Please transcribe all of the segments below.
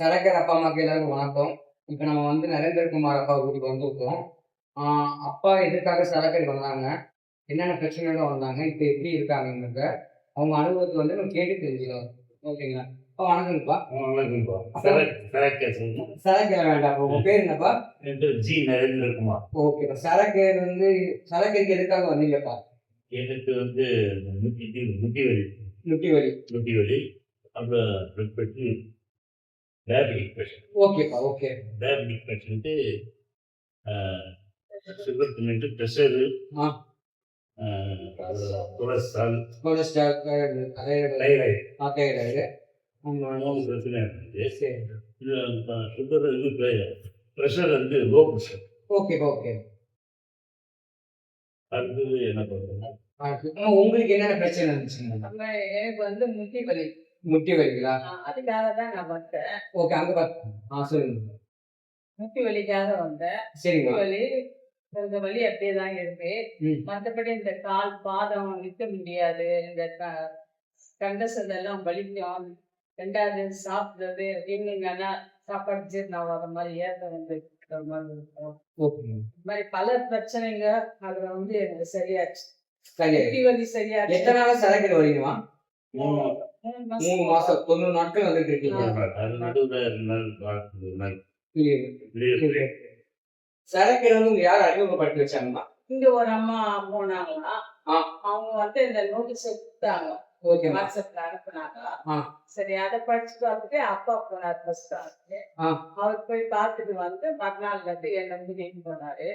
சரக்கர் அப்பா அம்மாக்கு எல்லாருக்கும் வணக்கம். இப்போ நம்ம வந்து நரேந்திர குமார் அப்பா வீட்டுக்கு வந்திருக்கோம். அப்பா எதுக்காக சரக்கர் வந்தாங்க? என்னென்ன பிரச்சனையோட வந்தாங்க? இப்போ எப்படி இருக்காங்கன்றத அவங்க அனுபவத்தை வந்து நம்ம கேட்டு தெரிஞ்சுக்கலாம். ஓகேங்களா? அப்பா வணக்கம்ப்பா சரக்கர் வேண்டாம். உங்க பேர் என்னப்பா? ஜி நரேந்திரகுமார் ஓகேப்பா சரக்கர் வந்து சரக்கருக்கு எதுக்காக வந்தீங்கப்பா? எனக்கு வந்து முட்டி முட்டி வலி. முட்டி வலி. முட்டி வலி. அப்புறம் டயபெட்டிக் பேஷண்ட் ஓகேப்பா ஓகே டயபெட்டிக் பேஷண்ட்டு சுகர் பண்ணிட்டு ப்ரெஷரு ஆ. கொலஸ்ட்ரால். கொலஸ்ட்ரால் தைராய்டு மூணு பிரச்சனை இருந்துச்சு. சுகர் இது ப்ரெஷர் வந்து லோ ப்ரெஷர் ஓகேப்பா ஓகே அடுத்தது என்ன பண்ணுறோம் அம்மா, உங்களுக்கு என்னென்ன பிரச்சனை இருந்துச்சுங்க நம்ம எனக்கு வந்து முட்டி வலி. முட்டி ஆஹ் அதுக்காக தான் நான் வந்தேன். ஓகே அங்க பாத்து ஆ சொல்லுங்க. முட்டி வலிக்காக வந்தேன். சரிங்க. வலி இந்த வலி அப்படியே தான் இருக்கு. மற்றபடி இந்த கால் பாதம் நிற்க முடியாது. இந்த க- கண்டசல் எல்லாம் வலிக்கும். ரெண்டாவது சாப்பிடுறது ஈவினிங் ஆனா சாப்பாடு ஜீரணம் ஆகாத மாதிரி ஏற்ற வந்து மாதிரி இருக்கும். இந்த மாதிரி பல பிரச்சனைங்க அதுல வந்து எனக்கு சரியாச்சு. சரி முட்டி வலி சரியாச்சு. எத்தனை நாள் சரக்கு வரீங்கம்மா மூணு மாசம். தொண்ணூறு நாட்கள் வந்துட்டு இருக்கீங்க அது நடுவில் ரெண்டு நாள் நாலு நாள். இல்லையே. வெளியே சரக்கு வந்து உங்களுக்கு யார் அறிமுகப்படுத்தி வச்சாங்கம்மா இங்க ஒரு அம்மா போனாங்களா. அவங்க வந்து இந்த நோட்டீஸ் கொடுத்தாங்க. வாட்ஸ்அப்ல அனுப்புனாங்க. சரி அதை படிச்சு பார்த்துட்டு அப்பா போனார் ஆ. அவர் போய் பார்த்துட்டு வந்து மறுநாள்ல இருந்து என்ன வந்து நீங்க போனாரு.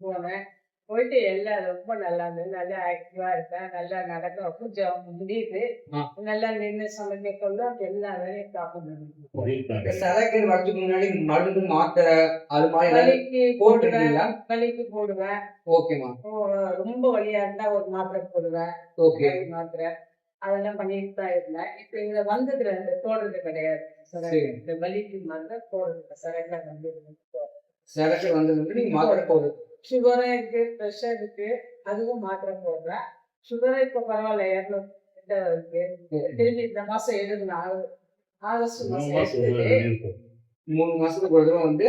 போனேன். போயிட்டு எல்லாம் ரொம்ப நல்லா இருந்தது. நல்லா ஆக்டிவா இருப்பேன். நல்லா நடக்க கொஞ்சம் முடியுது. நல்லா நின்று சமைக்க கொள்ள எல்லா வேலையும் காப்பி சரக்கு வரதுக்கு முன்னாடி மருந்து மாத்திரை அது மாதிரி ஏதாவது வலிக்கு போடுவேன். போட்டுருக்கீங்களா வலிக்கு போடுவேன். ஓகேம்மா ஓ, ரொம்ப வலியா இருந்தா ஒரு மாத்திரை போடுவேன். ஓகே மாத்திரை. அதெல்லாம் பண்ணிட்டு தான் இருந்தேன். இப்ப இங்க வந்ததுல இந்த போடுறது கிடையாது. சரி. இந்த வலிக்கு மாத்திரை போடுறது. சரக்கா வந்து சரக்கு வந்தது வந்து நீங்க மாத்திரை போடுறது சுகரும் இருக்கு ப்ரெஷர் இருக்கு அதுவும் மாத்திரை போடுறேன் சுகரும் இப்ப பரவாயில்ல இரநூறு இருக்கு. திரும்பி இந்த மாசம் ஆகு- ஆகஸ்ட் மாசம் மூணு மாசத்துக்கு ஒரு தடவை வந்து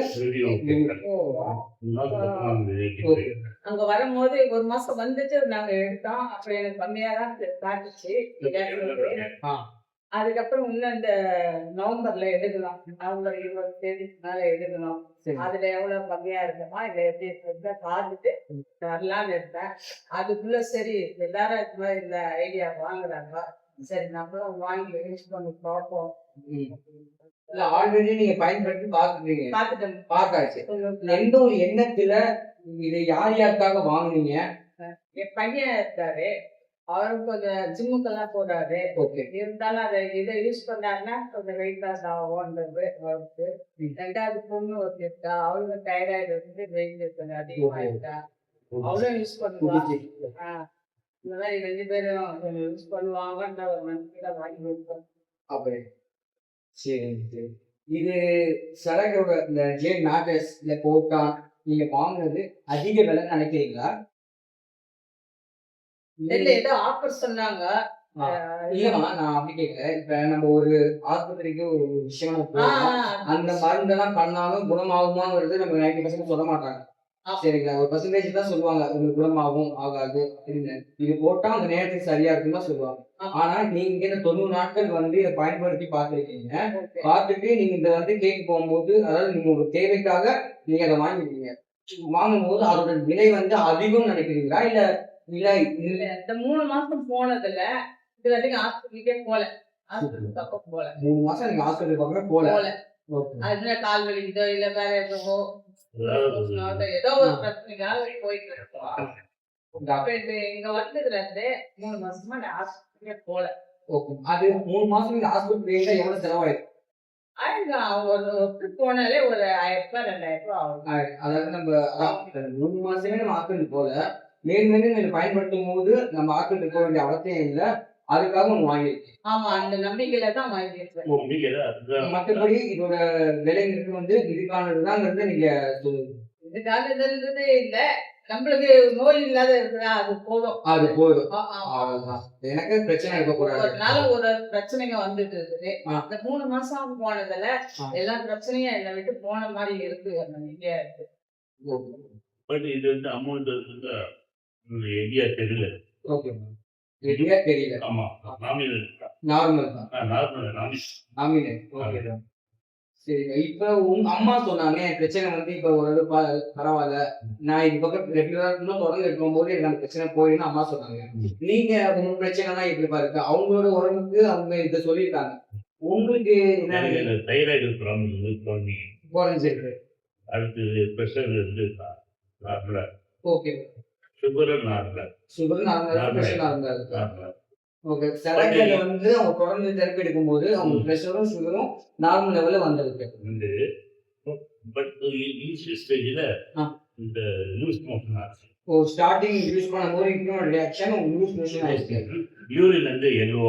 அங்க வரும்போது ஒரு மாசம் வந்துட்டு நாங்க எடுத்தோம். அப்புறம் எனக்கு கம்மியா தான் காட்டுச்சு. அதுக்கப்புறம் இன்னும் இந்த நவம்பர்ல எடுக்கணும் நவம்பர் இருபது தேதிக்கு மேல சரி. அதுல எவ்வளவு கம்மியா இருக்குமா இல்ல எப்படி பார்த்துட்டு வரலாம்னு இருந்தேன் அதுக்குள்ள சரி எல்லாரும் இது மாதிரி இந்த ஐடியா வாங்குறாங்க சரி நம்மளும் வாங்கி யூஸ் பண்ணி பார்ப்போம். இல்ல ஆல்ரெடி நீங்க பயன்படுத்தி பாத்துட்டீங்க பார்த்துட்டேன் பார்த்தாச்சு. எந்த ஒரு எண்ணத்துல இதை யார் யாருக்காக வாங்குனீங்க? என் பையன் இருக்காரு. அவரும் கொஞ்சம் ஜிம்முக்கெல்லாம் போறாரு. இருந்தாலும் அதை இதை யூஸ் பண்ணாருன்னா கொஞ்சம் வெயிட் லாஸ் ஆகும்ன்றது அவருக்கு. ரெண்டாவது பொண்ணு ஒருத்தி இருக்கா அவளுக்கு தைராய்டு வந்து வெயிட் இருக்குது அதிகமா இருக்கா? அவளும் யூஸ் பண்ணுவா. ஆ. இந்த மாதிரி ரெண்டு பேரும் யூஸ் பண்ணுவாங்கன்ற ஒரு நம்பிக்கையில வாங்கி கொடுத்தோம் அப்படி சரி சரி. இது சரகோட இந்த ஜே மேட்டர்ஸ் இல்ல கோட்டா நீங்க வாங்குறது அதிக விலை நினைக்கிறீங்களா? இல்ல ஏதோ ஆஃபர் சொன்னாங்க. நான் அப்படி கேட்கல இப்ப நம்ம ஒரு ஆஸ்பத்திரிக்கு ஒரு விஷயம். அந்த மருந்தெல்லாம் பண்ணாலும் குணமாகுமாங்கிறது நம்ம நைன்டி பர்சன்ட் சொல்ல மாட்டாங்க. சரிங்களா? ஒரு பர்சன்டேஜ் தான் சொல்லுவாங்க. உங்களுக்கு குணமாகும் ஆகாது அப்படின்னு. இது போட்டா அந்த நேரத்துக்கு சரியா இருக்குன்னு தான் சொல்லுவாங்க. ஆனா நீங்க இந்த தொண்ணூறு நாட்கள் வந்து இதை பயன்படுத்தி பார்த்திருக்கீங்க. பார்த்துட்டு நீங்க இந்த வந்து கேட்க போகும்போது அதாவது நீங்க உங்க தேவைக்காக நீங்க அதை வாங்கிருக்கீங்க வாங்கும்போது அதோட விலை வந்து அதிகம் நினைக்கிறீங்களா? இல்ல இல்ல இந்த மூணு மாசம் போனதுல இது வரைக்கும் ஹாஸ்பிட்டலுக்கே போல. ஹாஸ்பிட்டல் பக்கம் போல. மூணு மாசம் நீங்க ஹாஸ்பிட்டல் பக்கம் போல. போல. அதுல கால் வலிக்குதோ இல்ல வேற எதுவோ. ஏதோ ஒரு பிரச்சனைக்காக போயிட்டு இருக்கோம் அப்ப இது இங்க வந்ததுல இருந்து மூணு மாசமா நான் ஹாஸ்பிட்டலே போல. Okay. அது மூணு மாசம் நீங்க ஹாஸ்பிட்டல் எவ்வளவு செலவாயிருக்கு? போனாலே ஒரு ஆயிரம் ரூபாய் ரெண்டாயிரம் ரூபாய் ஆகும். அதாவது நம்ம மூணு மாசமே நம்ம ஹாஸ்பிட்டல் போல. மேலும் மேலும் நீங்க பயன்படுத்தும் போது நம்ம ஹாஸ்பிட்டல் போக வேண்டிய அவசியம் இல்லை. அதுக்காக ஒன்று வாங்கிருக்கேன் ஆமா அந்த நம்பிக்கையில தான் வாங்கியிருக்கேன். மற்றபடி இதோட விலைங்கிறது வந்து இதுக்கானதுதாங்கிறத நீங்க சொல்லுங்க. இல்ல. நம்மளுக்கு நோய் இல்லாத இருக்குதா அது போதும். அது போதும். எனக்கு பிரச்சனை இருக்கக்கூடாது ஒரு நாள் ஒரு பிரச்சனைங்க வந்துட்டு இருக்குது. இந்த மூணு மாசம் போனதுல. எல்லா பிரச்சனையும் என்னை விட்டு போன மாதிரி இருக்கு இருக்கு பட் இது வந்து அமௌண்ட் எரியா தெரியல. ஓகே ரெடியா தெரியல. ஆமா நாமினல். நார்மல் தான். Normal nominal. நாமினல். ஓகே தான் சரி இப்ப உங்க அம்மா சொன்னாங்க என் பிரச்சனை வந்து இப்ப ஓரளவு பரவாயில்ல. நான் இது பக்கம் ரெகுலரா இன்னும் தொடர்ந்து இருக்கும்போது எனக்கு அந்த பிரச்சனை போயின்னு அம்மா சொன்னாங்க. நீங்க உங்க பிரச்சனை எல்லாம் எப்படி பாருங்க அவங்களோட உடம்புக்கு அவங்க இதை சொல்லியிருக்காங்க. உங்களுக்கு என்ன தைராய்டு ப்ராப்ளம் குறைஞ்சிருக்கு. அடுத்து ப்ரெஷர் நார்மலா ஓகே Normal. பிரச்சனை நார்மல் நார்மலா ஓகே சரக்குல வந்து அவங்க தொடர்ந்து தெரப்பி எடுக்கும்போது அவங்க ப்ரெஷரும் சுகரும் நார்மல் லெவல்ல வந்திருக்கு. வந்து பட் இனிஷியல் ஸ்டேஜில். இந்த லூஸ் மோஷன் ஆச்சு. ஓ ஸ்டார்டிங் யூஸ் பண்ணும்போது இன்னொரு ரியாக்ஷன் யூஸ் மிஷின் ஆயிடுச்சு யூரின் வந்து எல்லோ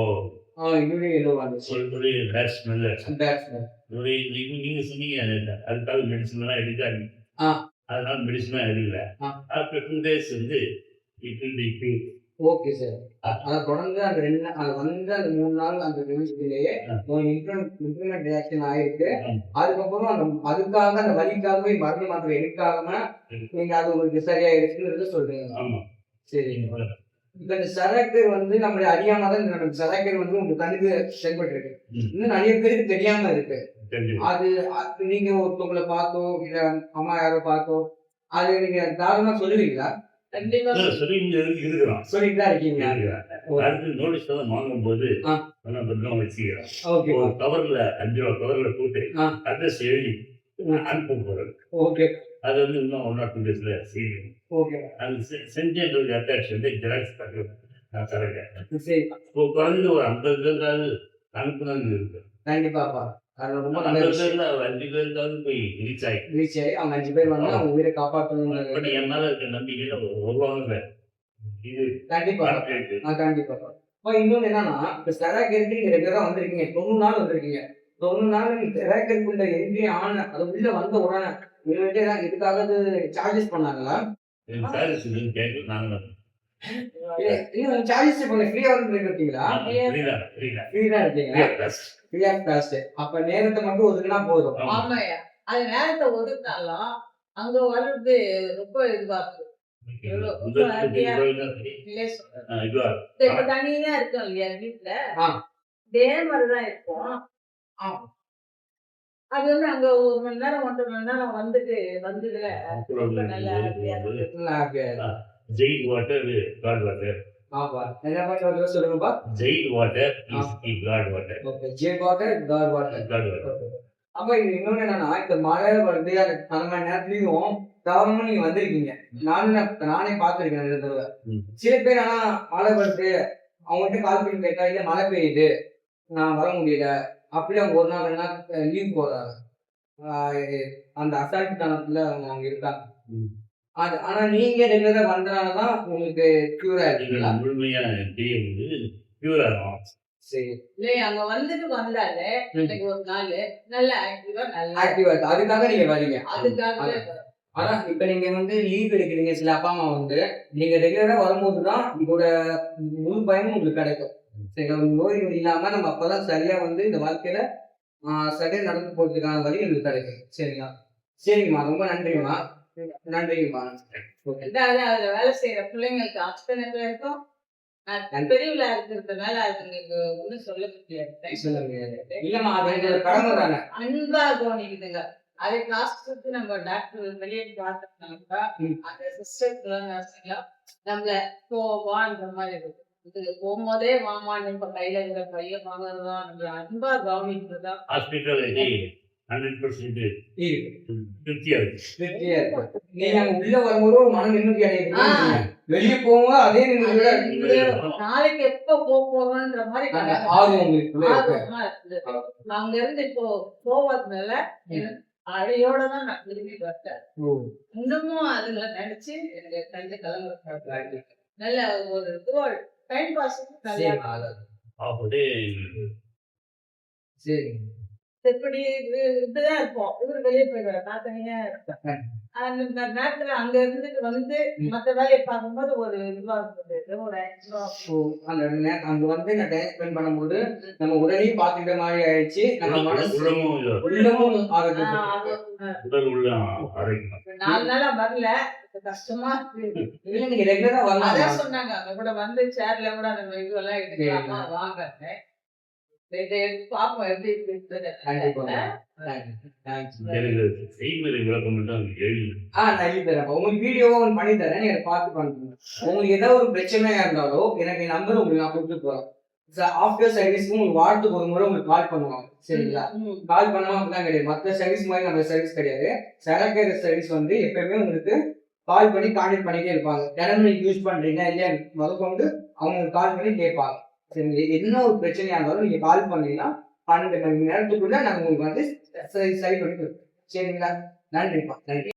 ஆ யூரின் எல்லோ வந்துச்சு. ஒரு பேட் ஸ்மெல் That's right. ஒரு நீங்க நீங்க சொன்னீங்க அது- அதுக்காக மெடிசன் எல்லாம் எடுக்காது ஆ. அதனால மெடிசன் எடுக்கல. ஆ. ஆஃப்டர் டூ டேஸ் வந்து it will be cure okay sir. அதை தொடர்ந்து அந்த ரெண்டு நா- அது வந்து அந்த மூணு நாள் அந்த நிமிஷத்துலயே இன்டர்நெட் ரியாக்ஷன் ஆயிருக்கு. அதுக்கப்புறம் அந்த அதுக்காக அந்த வலிக்காகவே மருந்து மாத்திரை எடுக்காம நீங்க அது உங்களுக்கு சரியா இருக்குன்னு சொல்றீங்க. ஆமா. சரி இப்ப இந்த சரக்கு வந்து நம்மள அறியாம தான் இந்த நமக்கு சரக்கு வந்து உங்க கண்ணுக்கு செயல்பட்டு இருக்கு. இன்னும் நிறைய பேருக்கு தெரியாம இருக்கு. அது நீங்க ஒருத்தவங்களை பார்த்தோ இல்ல அம்மா யாரோ பார்த்தோ அது நீங்க தாராளமா சொல்லுவீங்களா? கண்டிப்பா. சொல்லி இருக்கிறோம் சொல்லிட்டு தான் இருக்கீங்க. அடுத்து நோட்டீஸ் எல்லாம் வாங்கும்போது கவர்ல அஞ்சு ரூபா கவர்ல போட்டு ஆ. அட்ரஸ் எழுதி அனுப்ப ஓகே. அது வந்து இன்னும் ஒன் ஆர் டூ டேஸ்ல செய்யணும். ஓகே. அது செஞ்சேன் அட்டாச் வந்து ஜெராக்ஸ் பண்ணி நான் தரேன். சரி. இப்போ குறைஞ்ச ஒரு ஐம்பது பேருக்காவது அனுப்புனாங்க இருக்கு. கண்டிப்பாப்பா ரொம்ப நல்ல விஷயம். அஞ்சு பேருக்காவது போய் ரீச் ஆகி ரீச் ஆகி அவங்க அஞ்சு பேர் வந்து அவங்க உயிரை காப்பாற்றணும் என் மேல இருக்க நம்பிக்கையில வருவாங்க இது கண்டிப்பா. கார்ப்பரேட் ஆ கண்டிப்பா. இப்போ இன்னொன்று என்னன்னா இப்போ ஸ்டெராக் எடுத்து நீங்க ரெகுலரா வந்திருக்கீங்க. தொண்ணூறு நாள் வந்திருக்கீங்க. தொண்ணூறு நாள் நீங்க ஸ்டெராக்குள்ள என்ட்ரி ஆன அது உள்ள வந்த உடனே இதுக்காக சார்ஜஸ் பண்ணாங்களா? சார்ஜஸ் கேட்டு நாங்க இல்ல சார்ஜஸ் பண்ண ஃப்ரீயா வந்து இருக்கீங்களா புரியல புரியல ஃப்ரீ தான் இருக்கீங்க ஃப்ரீயா காஸ்ட் அப்ப நேரத்தை மட்டும் ஒதுக்குனா போதும். ஆமாய்யா. அது நேரத்தை ஒதுக்கினாலும் அங்க வர்றது ரொம்ப இதுவா இருக்கு. இல்லையே சொல்றேன். இதுவா இப்ப தனியா இருக்கோம் இல்லையா வீட்டுல ஆ. இதே மாதிரிதான் இருக்கும். ஆ. அது வந்து அங்க ஒரு மணி நேரம் ஒன்றரை மணி நேரம் வந்துட்டு வந்ததுல நல்லா ஜெயிட் வாட்டர் காட் வாட்டர் ஆப்பா என்ன மாதிரி சொல்லுங்கப்பா? ஜெயிட் வாட்டர் இஸ் காட் வாட்டர் ஓகே ஜே வாட்டர் வாட்டர் காட் வாட்டர் அப்ப இன்னொன்னு என்னன்னா இந்த மழை வருது அந்த அந்த மாதிரி நேரத்துலயும் தவறமா நீங்க வந்திருக்கீங்க. நானும் நான் பார்த்திருக்கேன் நிறைய தடவை. சில பேர் ஆனா மழை வருது அவங்ககிட்ட கால் பண்ணி கேட்டா இல்ல மழை பெய்யுது. நான் வர முடியல. அப்படி அவங்க ஒரு நாள் ரெண்டு நாள் லீவ் போடுறாங்க ஆஹ் அந்த அசால்ட் தனத்துல அவங்க இருக்காங்க. அது ஆனா நீங்க ரெகுலரா வந்தனாலதான் உங்களுக்கு கியூரா இருக்கீங்களா முழுமையா டே வந்து பியூர் ஆகும். சரி. அங்க வந்துட்டு. இன்னைக்கு ஒரு நாள். நல்ல ஆக்டிவா நல்லா ஆக்டிவா அதுக்காக நீங்க வரீங்க. அதுக்காகவே ஆனா இப்ப நீங்க வந்து லீவ் எடுக்கிறீங்க. சில அப்பா அம்மா வந்து நீங்க ரெகுலரா வரும்போது தான் இதோட முழு பயமும் உங்களுக்கு கிடைக்கும். ஒரு நோய் இல்லாம நம்ம அப்பதான் சரியா வந்து இந்த வாழ்க்கையில ஆஹ் சரியா நடந்து போறதுக்கான வழி எங்களுக்கு கிடைக்கும். சரிங்களா? சரிங்கம்மா. ரொம்ப நன்றிங்கம்மா நன்றிங்கம்மா அதுல வேலை செய்யற பிள்ளைங்களுக்கு பேருக்கும் நான் பெரியவிழா இருக்கிறதுனால அதுங்களுக்கு ஒண்ணும் சொல்ல முடியாது. சொல்லுங்க இல்லம்மா அது எங்களோட கடமை தானே. அன்பா கவனிக்குதுங்க. அதை காசு கொடுத்து நம்ம டாக்டர் வெளியே பார்த்தோம்னாக்கா. அந்த சிஸ்டர்ஸ்லாம் நர்ஸிங்லாம் நம்மள போவான்ற மாதிரி இருக்கு இது போகும்போதே வாமான்னு இப்ப கையில இருக்கிற பையன் வாங்குறதா நம்மள அன்பா கவனிக்கிறதா? ஹாஸ்பிட்டல் ஹண்ட்ரட் பர்சன்ட் இருக்கு திருப்தியா இருக்கு திருப்தியா இருக்கு நீங்க அங்க உள்ள வரும்போது ஒரு மன நிம்மதி அடையுது வெளியே போகும்போது அதே நிம்மதியோட இது நாளைக்கு எப்ப போக போறோம்ன்ற மாதிரி. ஆர்வம் இருந்து இப்போ போவதுனால தான் நான் திரும்பி ஓ, இன்னமும் அதுல நினைச்சு எனக்கு கண்டு right. நல்ல ஒரு டைம் பாஸ் சரிம்மா, அதான். ஆஃப் டே சரி எப்படி இது இப்படிதான் இருப்போம். இவர் வெளியே போயிடுவார். நான் தனியா இருப்பேன் அந்த நேரத்துல அங்க இருந்துட்டு வந்து மத்த வேலையை பார்க்கும்போது ஒரு இதுவா இருந்தது. ஒரு அந்த அங்க வந்து நான் டைம் ஸ்பெண்ட் பண்ணும்போது நம்ம உடலையும் பார்த்துக்கிட்ட மாதிரி ஆயிடுச்சு. நம்ம மனசு உள்ளமும் ஆரோக்கியம். நாலு நாளா வரல. கஷ்டமா இருக்கு. ரெகுலரா வரலாம். சொன்னாங்க. அங்க கூட வந்து சேர்ல கூட நம்ம இதுவெல்லாம் எடுக்கலாமா? வாங்க. உங்களுக்கு வீடியோவா ஒன்று பண்ணி தரேன். நீங்க பார்த்து பண்ணுங்க. உங்களுக்கு ஏதாவது ஒரு பிரச்சனையா இருந்தாலோ எனக்கு நம்பர் உங்களுக்கு நான் கொடுத்து போறேன். ஆஃப்டர் சர்வீஸ்க்கு உங்களுக்கு வாரத்துக்கு ஒரு முறை உங்களுக்கு கால் பண்ணுவாங்க. சரிங்களா? கால் பண்ணாம அப்படிலாம் கிடையாது. மற்ற சர்வீஸ் மாதிரி நம்ம சர்வீஸ் கிடையாது. சரக்கேற சர்வீஸ் வந்து எப்பயுமே உங்களுக்கு கால் பண்ணி கான்டாக்ட் பண்ணிட்டே இருப்பாங்க. தினமும் யூஸ் பண்றீங்க இல்லையா முதற்கொண்டு அவங்களுக்கு கால் பண்ணி கேட்பாங்க. சரிங்களா என்ன ஒரு பிரச்சனையா இருந்தாலும் நீங்க கால் பண்ணீங்கன்னா பன்னெண்டு மணி நேரத்துக்குள்ள நாங்கள் உங்களுக்கு வந்து சரி சரி பண்ணி சரிங்களா? நன்றிப்பா. நன்றி.